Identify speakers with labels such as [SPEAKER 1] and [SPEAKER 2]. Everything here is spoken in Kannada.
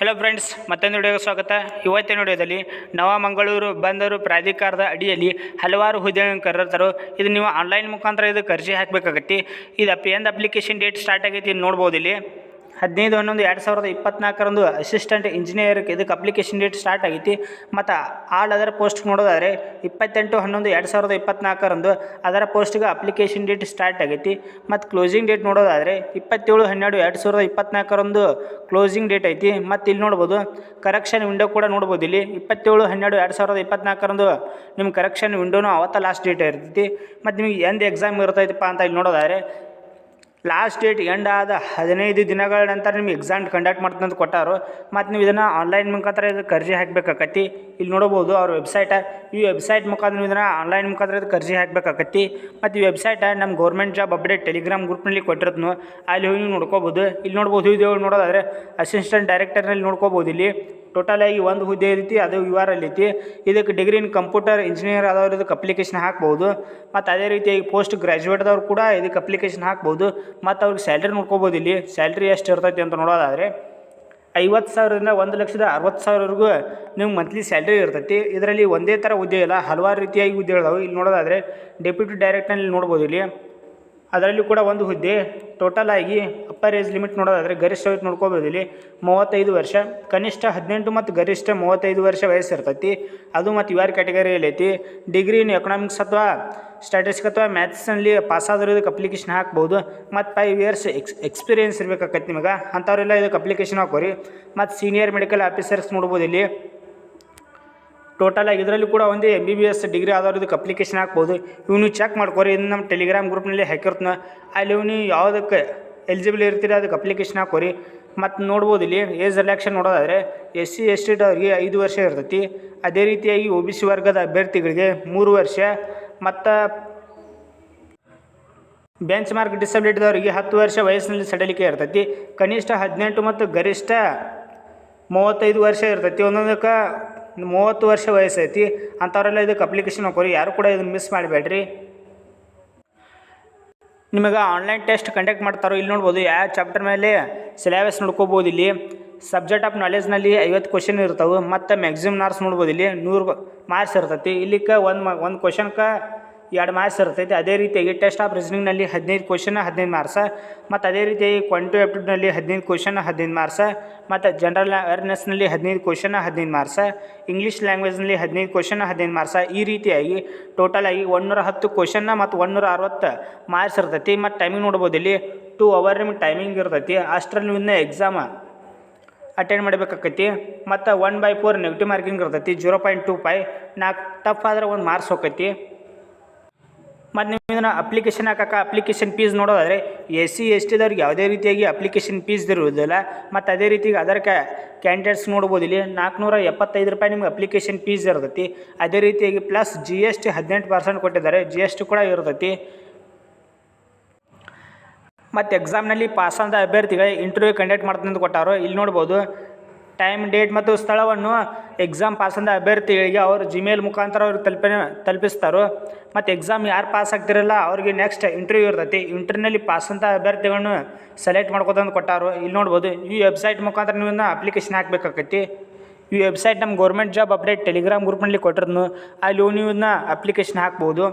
[SPEAKER 1] ಹಲೋ ಫ್ರೆಂಡ್ಸ್ ಮತ್ತೊಂದು ವಿಡಿಯೋಗೆ ಸ್ವಾಗತ. ಇವತ್ತಿನ ವಿಡಿಯೋದಲ್ಲಿ ನವಮಂಗಳೂರು ಬಂದರು ಪ್ರಾಧಿಕಾರದ ಅಡಿಯಲ್ಲಿ ಹಲವಾರು ಹುದ್ದೆಗಳನ್ನು ಕರೆದಿರ್ತಾರೋ ಇದು ನೀವು ಆನ್ಲೈನ್ ಮುಖಾಂತರ ಇದು ಅರ್ಜಿ ಹಾಕಬೇಕಾಗತ್ತೆ. ಇದು ಏನು ಅಪ್ಲಿಕೇಶನ್ ಡೇಟ್ ಸ್ಟಾರ್ಟ್ ಆಗೈತಿ ನೋಡ್ಬೋದು ಇಲ್ಲಿ ಹದಿನೈದು ಹನ್ನೊಂದು ಎರಡು ಸಾವಿರದ ಇಪ್ಪತ್ನಾಲ್ಕರಂದು ಅಸಿಸ್ಟೆಂಟ್ ಇಂಜಿನಿಯರ್ ಇದಕ್ಕೆ ಅಪ್ಲಿಕೇಶನ್ ಡೇಟ್ ಸ್ಟಾರ್ಟ್ ಆಗೈತಿ. ಮತ್ತು ಆಲ್ ಅದರ ಪೋಸ್ಟ್ ನೋಡೋದಾದರೆ ಇಪ್ಪತ್ತೆಂಟು ಹನ್ನೊಂದು ಎರಡು ಸಾವಿರದ ಇಪ್ಪತ್ನಾಲ್ಕರಂದು ಅದರ ಪೋಸ್ಟ್ಗೆ ಅಪ್ಲಿಕೇಶನ್ ಡೇಟ್ ಸ್ಟಾರ್ಟ್ ಆಗೈತಿ. ಮತ್ತು ಕ್ಲೋಸಿಂಗ್ ಡೇಟ್ ನೋಡೋದಾದರೆ ಇಪ್ಪತ್ತೇಳು ಹನ್ನೆರಡು ಎರಡು ಸಾವಿರದ ಇಪ್ಪತ್ನಾಲ್ಕರಂದು ಕ್ಲೋಸಿಂಗ್ ಡೇಟ್ ಐತಿ. ಮತ್ತು ಇಲ್ಲಿ ನೋಡ್ಬೋದು ಕರೆಕ್ಷನ್ ವಿಂಡೋ ಕೂಡ ನೋಡ್ಬೋದು ಇಲ್ಲಿ. ಇಪ್ಪತ್ತೇಳು ಹನ್ನೆರಡು ಎರಡು ಸಾವಿರದ ಇಪ್ಪತ್ನಾಲ್ಕರಂದು ನಿಮ್ಮ ಕರೆಕ್ಷನ್ ವಿಂಡೋನು ಅವತ್ತ ಲಾಸ್ಟ್ ಡೇಟ್ ಇರ್ತೈತಿ. ಮತ್ತು ನಿಮಗೆ ಎಂದು ಎಕ್ಸಾಮ್ ಇರ್ತೈತಪ್ಪ ಅಂತ ಇಲ್ಲಿ ನೋಡೋದಾದರೆ ಲಾಸ್ಟ್ ಡೇಟ್ ಎಂಡ್ ಆದ ಹದಿನೈದು ದಿನಗಳ ನಂತರ ನಿಮ್ಗೆ ಎಕ್ಸಾಮ್ ಕಂಡಕ್ಟ್ ಮಾಡ್ತೀನಿ ಅಂತ ಕೊಟ್ಟಾರು. ಮತ್ತು ನೀವು ಇದನ್ನು ಆನ್ಲೈನ್ ಮುಖಾಂತರ ಇದಕ್ಕೆ ಅರ್ಜಿ ಹಾಕಬೇಕಾಕತಿ ಇಲ್ಲಿ ನೋಡ್ಬೋದು ಅವ್ರ ವೆಬ್ಸೈಟ ಈ ವೆಬ್ಸೈಟ್ ಮುಖಾಂತರ ನೀವು ಇದನ್ನು ಆನ್ಲೈನ್ ಮುಖಾಂತರ ಇದಕ್ಕೆ ಅರ್ಜಿ ಹಾಕಬೇಕಾಕತಿ ಮತ್ತು ಈ ವೆಬ್ಸೈಟ ನಮ್ಮ ಗೌರ್ಮೆಂಟ್ ಜಾಬ್ ಅಪ್ಡೇಟ್ ಟೆಲಿಗ್ರಾಮ್ ಗ್ರೂಪ್ನಲ್ಲಿ ಕೊಟ್ಟಿರೋದ್ನು ಅಲ್ಲಿ ಹೋಗಿ ನೀವು ನೋಡ್ಕೋಬೋದು ಇಲ್ಲಿ ನೋಡ್ಬೋದು, ಇದು ನೋಡೋದಾದರೆ ಅಸಿಸ್ಟೆಂಟ್ ಡೈರೆಕ್ಟರ್ನಲ್ಲಿ ನೋಡ್ಕೋಬೋದು ಇಲ್ಲಿ. ಟೋಟಲ್ ಆಗಿ ಒಂದು ಹುದ್ದೆ ಐತಿ ಅದು ಯು ಆರ್ ಅಲ್ಲಿ ಐತಿ. ಇದಕ್ಕೆ ಡಿಗ್ರಿ ಇನ್ ಕಂಪ್ಯೂಟರ್ ಇಂಜಿನಿಯರ್ ಆದವ್ರು ಇದಕ್ಕೆ ಅಪ್ಲಿಕೇಶನ್ ಹಾಕ್ಬೋದು. ಮತ್ತು ಅದೇ ರೀತಿಯಾಗಿ ಪೋಸ್ಟ್ ಗ್ರ್ಯಾಜುಯೇಟ್ದವ್ರು ಕೂಡ ಇದಕ್ಕೆ ಅಪ್ಲಿಕೇಶನ್ ಹಾಕ್ಬೋದು. ಮತ್ತು ಅವ್ರಿಗೆ ಸ್ಯಾಲ್ರಿ ನೋಡ್ಕೋಬೋದು ಇಲ್ಲಿ. ಸ್ಯಾಲ್ರಿ ಎಷ್ಟು ಇರ್ತೈತಿ ಅಂತ ನೋಡೋದಾದರೆ, ಐವತ್ತು ಸಾವಿರದಿಂದ ಒಂದು ಲಕ್ಷದ ಅರವತ್ತು ಸಾವಿರವರೆಗೂ ನಿಮ್ಗೆ ಮಂತ್ಲಿ ಸ್ಯಾಲ್ರಿ ಇರ್ತೈತಿ. ಇದರಲ್ಲಿ ಒಂದೇ ಥರ ಹುದ್ದೆ ಇಲ್ಲ, ಹಲವಾರು ರೀತಿಯಾಗಿ ಹುದ್ದೆಗಳಿದಾವೆ ಇಲ್ಲಿ ನೋಡೋದಾದರೆ ಡೆಪ್ಯೂಟಿ ಡೈರೆಕ್ಟರ್ನಲ್ಲಿ ನೋಡ್ಬೋದು ಇಲ್ಲಿ. ಅದರಲ್ಲಿ ಕೂಡ ಒಂದು ಹುದ್ದೆ. ಟೋಟಲ್ ಆಗಿ ಅಪ್ಪರ್ ಏಜ್ ಲಿಮಿಟ್ ನೋಡೋದಾದರೆ ಗರಿಷ್ಠ ವಯಸ್ಸು ನೋಡ್ಕೋಬೋದು. ಇಲ್ಲಿ ಮೂವತ್ತೈದು ವರ್ಷ, ಕನಿಷ್ಠ ಹದಿನೆಂಟು ಮತ್ತು ಗರಿಷ್ಠ ಮೂವತ್ತೈದು ವರ್ಷ ವಯಸ್ಸು ಇರ್ತೈತಿ. ಅದು ಮತ್ತು ಆರ್ ಕ್ಯಾಟಗರಿಯಲ್ಲಿ ಐತಿ? ಡಿಗ್ರಿ ಇನ್ ಎಕನಾಮಿಕ್ಸ್ ಅಥವಾ ಸ್ಟ್ಯಾಟಿಸ್ಟಿಕ್ ಅಥವಾ ಮ್ಯಾಥ್ಸಲ್ಲಿ ಪಾಸ್ ಇದಕ್ಕೆ ಅಪ್ಲಿಕೇಶನ್ ಹಾಕ್ಬೋದು. ಮತ್ತು ಫೈವ್ ಇಯರ್ಸ್ ಎಕ್ಸ್ ಎಕ್ಸ್ಪೀರಿಯನ್ಸ್ ಇರಬೇಕಾಗತ್ತೆ ನಿಮಗೆ. ಅಂಥವರೆಲ್ಲ ಇದಕ್ಕೆ ಅಪ್ಲಿಕೇಶನ್ ಹಾಕೋರಿ. ಮತ್ತು ಸೀನಿಯರ್ ಮೆಡಿಕಲ್ ಆಫೀಸರ್ಸ್ ನೋಡ್ಬೋದು ಇಲ್ಲಿ. ಟೋಟಲ್ ಆಗಿ ಇದರಲ್ಲಿ ಕೂಡ ಒಂದೇ M B B S degree ಆದವ್ರು ಇದಕ್ಕೆ ಅಪ್ಲಿಕೇಶನ್ ಹಾಕ್ಬೋದು. ಇವನು ಚೆಕ್ ಮಾಡ್ಕೋರಿ. ಇದು ನಮ್ಮ ಟೆಲಿಗ್ರಾಮ್ ಗ್ರೂಪ್ನಲ್ಲಿ ಹಾಕಿರ್ತನ. ಅಲ್ಲಿ ಇವನು ಯಾವುದಕ್ಕೆ ಎಲಿಜಿಬಲ್ ಇರ್ತೀರ, ಅದಕ್ಕೆ ಅಪ್ಲಿಕೇಶನ್ ಹಾಕೋರಿ. ಮತ್ತು ನೋಡ್ಬೋದು ಇಲ್ಲಿ ಏಜ್ ರಿಲ್ಯಾಕ್ಷನ್ ನೋಡೋದಾದರೆ ಎಸ್ ಸಿ ಎಸ್ ಟಿದವ್ರಿಗೆ ಐದು ವರ್ಷ ಇರ್ತೈತಿ. ಅದೇ ರೀತಿಯಾಗಿ ಒ ಬಿ ಸಿ ವರ್ಗದ ಅಭ್ಯರ್ಥಿಗಳಿಗೆ ಮೂರು ವರ್ಷ. ಮತ್ತು ಬೆಂಚ್ ಮಾರ್ಕ್ ಡಿಸಬಿಲಿಟಿದವರಿಗೆ ಹತ್ತು ವರ್ಷ ವಯಸ್ಸಿನಲ್ಲಿ ಸಡಲಿಕೆ ಇರ್ತೈತಿ. ಕನಿಷ್ಠ ಹದಿನೆಂಟು ಮತ್ತು ಗರಿಷ್ಠ ಮೂವತ್ತೈದು ವರ್ಷ ಇರ್ತೈತಿ. ಒಂದೊಂದಕ್ಕೆ ಮೂವತ್ತು ವರ್ಷ ವಯಸ್ಸೈತಿ ಅಂಥವರೆಲ್ಲ ಇದಕ್ಕೆ ಅಪ್ಲಿಕೇಶನ್ ಹಾಕೋರಿ. ಯಾರು ಕೂಡ ಇದನ್ನು ಮಿಸ್ ಮಾಡಬೇಡ್ರಿ. ನಿಮಗೆ ಆನ್ಲೈನ್ ಟೆಸ್ಟ್ ಕಂಡಕ್ಟ್ ಮಾಡ್ತಾರೋ ಇಲ್ಲಿ ನೋಡ್ಬೋದು, ಯಾವ ಚಾಪ್ಟರ್ ಮೇಲೆ ಸಿಲೆಬಸ್ ನೋಡ್ಕೋಬೋದು ಇಲ್ಲಿ. ಸಬ್ಜೆಕ್ಟ್ ಆಫ್ ನಾಲೆಜ್ನಲ್ಲಿ ಐವತ್ತು ಕ್ವಶನ್ ಇರ್ತವೆ ಮತ್ತು ಮ್ಯಾಕ್ಸಿಮಮ್ ಮಾರ್ಕ್ಸ್ ನೋಡ್ಬೋದು ಇಲ್ಲಿ, ನೂರು ಮಾರ್ಕ್ಸ್ ಇರ್ತೈತಿ. ಇಲ್ಲಿಕ್ಕೆ ಒಂದು ಮ, ಒಂದು ಕ್ವಶನ್ಗೆ ಎರಡು ಮಾರ್ಕ್ಸ್ ಇರ್ತೈತಿ. ಅದೇ ರೀತಿಯಾಗಿ ಟೆಸ್ಟ್ ಆಫ್ ರೀಸನಿಂಗ್ನಲ್ಲಿ ಹದಿನೈದು ಕ್ವಶನ್ ಹದಿನೈದು ಮಾರ್ಕ್ಸ ಮತ್ತು ಅದೇ ರೀತಿಯಾಗಿ ಕ್ವಾಂಟಿವ್ ಆಪ್ಟಿಟ್ಯೂಡ್ನಲ್ಲಿ ಹದಿನೈದು ಕ್ವಶನ್ ಹದಿನೈದು ಮಾರ್ಕ್ಸ ಮತ್ತು ಜನರಲ್ ಅವೇರ್ನೆಸ್ನಲ್ಲಿ ಹದಿನೈದು ಕ್ವಶನ್ ಹದಿನೈದು ಮಾರ್ಕ್ಸ ಇಂಗ್ಲೀಷ್ ಲ್ಯಾಂಗ್ವೇಜ್ನಲ್ಲಿ ಹದಿನೈದು ಕ್ವಶನ್ ಹದಿನೈದು ಮಾರ್ಕ್ಸ ಈ ರೀತಿಯಾಗಿ ಟೋಟಲ್ ಆಗಿ ಒಂದೂರ ಹತ್ತು ಕ್ವಶನ್ನ ಮತ್ತು ಒಂದೂರ ಅರವತ್ತು ಮಾರ್ಕ್ಸ್ ಇರ್ತೈತಿ. ಮತ್ತು ಟೈಮಿಂಗ್ ನೋಡ್ಬೋದು ಇಲ್ಲಿ ಟೂ ಅವರ್ ನಿಮ್ಗೆ ಟೈಮಿಂಗ್ ಇರ್ತೈತಿ. ಅಷ್ಟರಲ್ಲಿ ನೀವು ಎಕ್ಸಾಮ ಅಟೆಂಡ್ ಮಾಡಬೇಕಾಕೈತಿ. ಮತ್ತು one by four negative marking ಇರ್ತೈತಿ. ಜೀರೋ ಪಾಯಿಂಟ್ ಟೂ ಫೈ ನಾಲ್ಕು ಟಫ್ ಆದ್ರೆ ಒಂದು ಮಾರ್ಕ್ಸ್ ಹೋಕೈತಿ. ಮತ್ತು ನೀವು ಅಪ್ಲಿಕೇಶನ್ ಹಾಕಕ್ಕೆ ಅಪ್ಲಿಕೇಶನ್ ಫೀಸ್ ನೋಡೋದಾದರೆ ಎಸ್ ಸಿ ಎಸ್ ಟಿದವ್ರಿಗೆ ಯಾವುದೇ ರೀತಿಯಾಗಿ ಅಪ್ಲಿಕೇಶನ್ ಫೀಸ್ ಇರುವುದಿಲ್ಲ ಮತ್ತು ಅದೇ ರೀತಿ ಅದರ ಕ್ಯಾ ಕ್ಯಾಂಡಿಡೇಟ್ಸ್ ನೋಡ್ಬೋದು. ಇಲ್ಲಿ ನಾಲ್ಕುನೂರ ಎಪ್ಪತ್ತೈದು ರೂಪಾಯಿ ನಿಮ್ಗೆ ಅಪ್ಲಿಕೇಶನ್ ಫೀಸ್ ಇರ್ತೈತಿ. ಅದೇ ರೀತಿಯಾಗಿ ಪ್ಲಸ್ ಜಿ ಎಸ್ ಟಿ ಹದಿನೆಂಟು ಪರ್ಸೆಂಟ್ ಕೊಟ್ಟಿದ್ದಾರೆ. ಜಿ ಎಸ್ ಟಿ ಕೂಡ ಇರ್ತೈತಿ. ಮತ್ತು ಎಕ್ಸಾಮ್ನಲ್ಲಿ ಪಾಸ್ ಆದ ಅಭ್ಯರ್ಥಿಗಳಿಗೆ ಇಂಟರ್ವ್ಯೂ ಕಂಡಕ್ಟ್ ಮಾಡ್ತಂದು ಕೊಟ್ಟಾರು. ಇಲ್ಲಿ ನೋಡ್ಬೋದು ಟೈಮ್ ಡೇಟ್ ಮತ್ತು ಸ್ಥಳವನ್ನು ಎಕ್ಸಾಮ್ ಪಾಸ್ ಆದ ಅಭ್ಯರ್ಥಿಗಳಿಗೆ ಅವರು ಜಿಮೇಲ್ ಮುಖಾಂತರ ಅವ್ರಿಗೆ ತಲುಪ ತಲುಪಿಸ್ತಾರೋ. ಮತ್ತು ಎಕ್ಸಾಮ್ ಯಾರು ಪಾಸ್ ಆಗ್ತಿರಲ್ಲ ಅವ್ರಿಗೆ ನೆಕ್ಸ್ಟ್ ಇಂಟರ್ವ್ಯೂ ಇರ್ತೈತಿ. ಇಂಟರ್ವ್ಯೂನಲ್ಲಿ ಪಾಸಂತ ಅಭ್ಯರ್ಥಿಗಳನ್ನು ಸೆಲೆಕ್ಟ್ ಮಾಡ್ಕೋದಂತ ಕೊಟ್ಟಾರು. ಇಲ್ಲಿ ನೋಡ್ಬೋದು, ಈ ವೆಬ್ಸೈಟ್ ಮುಖಾಂತರ ನೀವು ಅಪ್ಲಿಕೇಶನ್ ಹಾಕಬೇಕಾಕೈತಿ. ಈ ವೆಬ್ಸೈಟ್ ನಮ್ಮ ಗೌರ್ಮೆಂಟ್ ಜಾಬ್ ಅಪ್ಡೇಟ್ ಟೆಲಿಗ್ರಾಮ್ ಗ್ರೂಪ್ನಲ್ಲಿ ಕೊಟ್ಟಿರೋದು ಅಲ್ಲಿ ನೀವು ಅಪ್ಲಿಕೇಶನ್ ಹಾಕ್ಬೋದು.